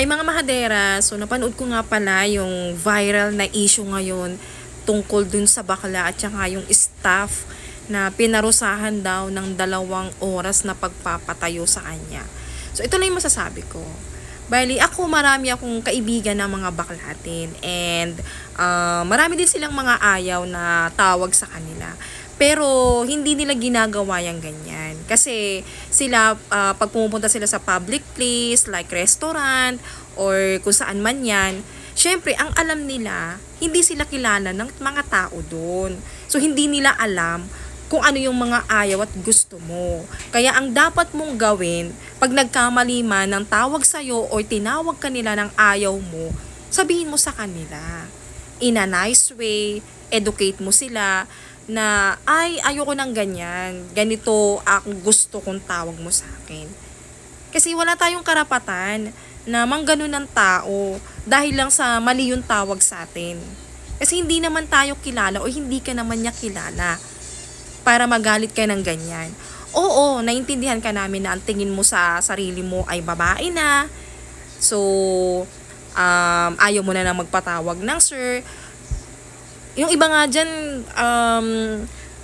Hi mga mahadera, so napanood ko nga pala yung viral na issue ngayon tungkol dun sa bakla at saka yung staff na pinarusahan daw ng dalawang oras na pagpapatayo sa kanya. So ito lang yung masasabi ko. Bali, ako marami akong kaibigan ng mga baklatin and ah, marami din silang mga ayaw na tawag sa kanila. Pero hindi nila ginagawa yung ganyan. Kasi sila, ah, pag pumupunta sila sa public place, like restaurant, or kung saan man yan, syempre, ang alam nila, hindi sila kilala ng mga tao doon. So, hindi nila alam kung ano yung mga ayaw at gusto mo. Kaya ang dapat mong gawin, pag nagkamali man ng tawag sa'yo o tinawag ka nila ng ayaw mo, sabihin mo sa kanila. In a nice way, educate mo sila na, ay, ayoko ng ganyan. Ganito ang gusto kong tawag mo sa akin. Kasi wala tayong karapatan na manggano ng tao dahil lang sa mali yung tawag sa atin. Kasi hindi naman tayo kilala o hindi ka naman niya kilala para magalit ka ng ganyan. Oo, naintindihan ka namin na ang tingin mo sa sarili mo ay babae na. So, um, ayaw mo na na magpatawag ng sir. Yung iba nga dyan, um,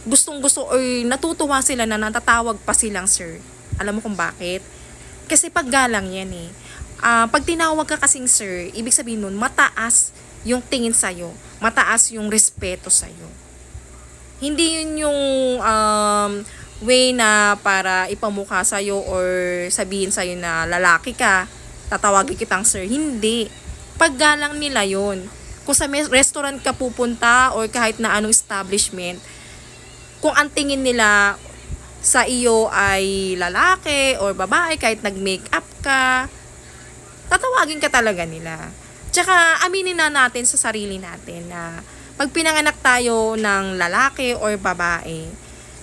gustong gusto or natutuwa sila na natatawag pa silang sir. Alam mo kung bakit? Kasi paggalang yan eh. Ah, pag tinawag ka kasing sir, ibig sabihin nun, mataas yung tingin sa'yo. Mataas yung respeto sa'yo. Hindi yun yung um, way na para ipamukha sa'yo or sabihin sa'yo na lalaki ka, tatawagin kitang sir. Hindi. Paggalang nila yun. Kung sa restaurant ka pupunta or kahit na anong establishment, kung ang tingin nila sa iyo ay lalaki or babae, kahit nag-makeup ka, tatawagin ka talaga nila. Tsaka aminin na natin sa sarili natin na pag pinanganak tayo ng lalaki or babae,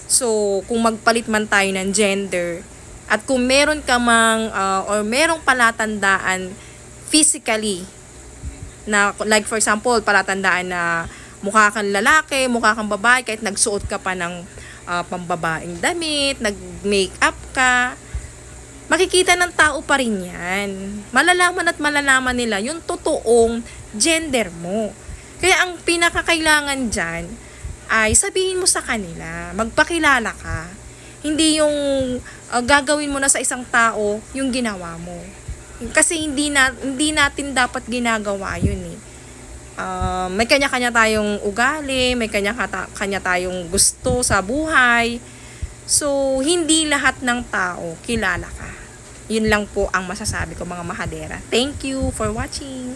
so kung magpalit man tayo ng gender, at kung meron ka mang ah, or merong palatandaan physically, na like for example, palatandaan na mukha kang lalaki, mukha kang babae, kahit nagsuot ka pa ng ah, pambabaeng damit, nag-makeup ka, makikita ng tao pa rin yan. Malalaman at malalaman nila yung totoong gender mo. Kaya ang pinakakailangan dyan ay sabihin mo sa kanila, magpakilala ka. Hindi yung ah, gagawin mo na sa isang tao yung ginawa mo. Kasi hindi na hindi natin dapat ginagawa yun eh. Ah, may kanya-kanya tayong ugali, may kanya-kanya tayong gusto sa buhay. So, hindi lahat ng tao kilala ka. Yun lang po ang masasabi ko mga mahadera. Thank you for watching.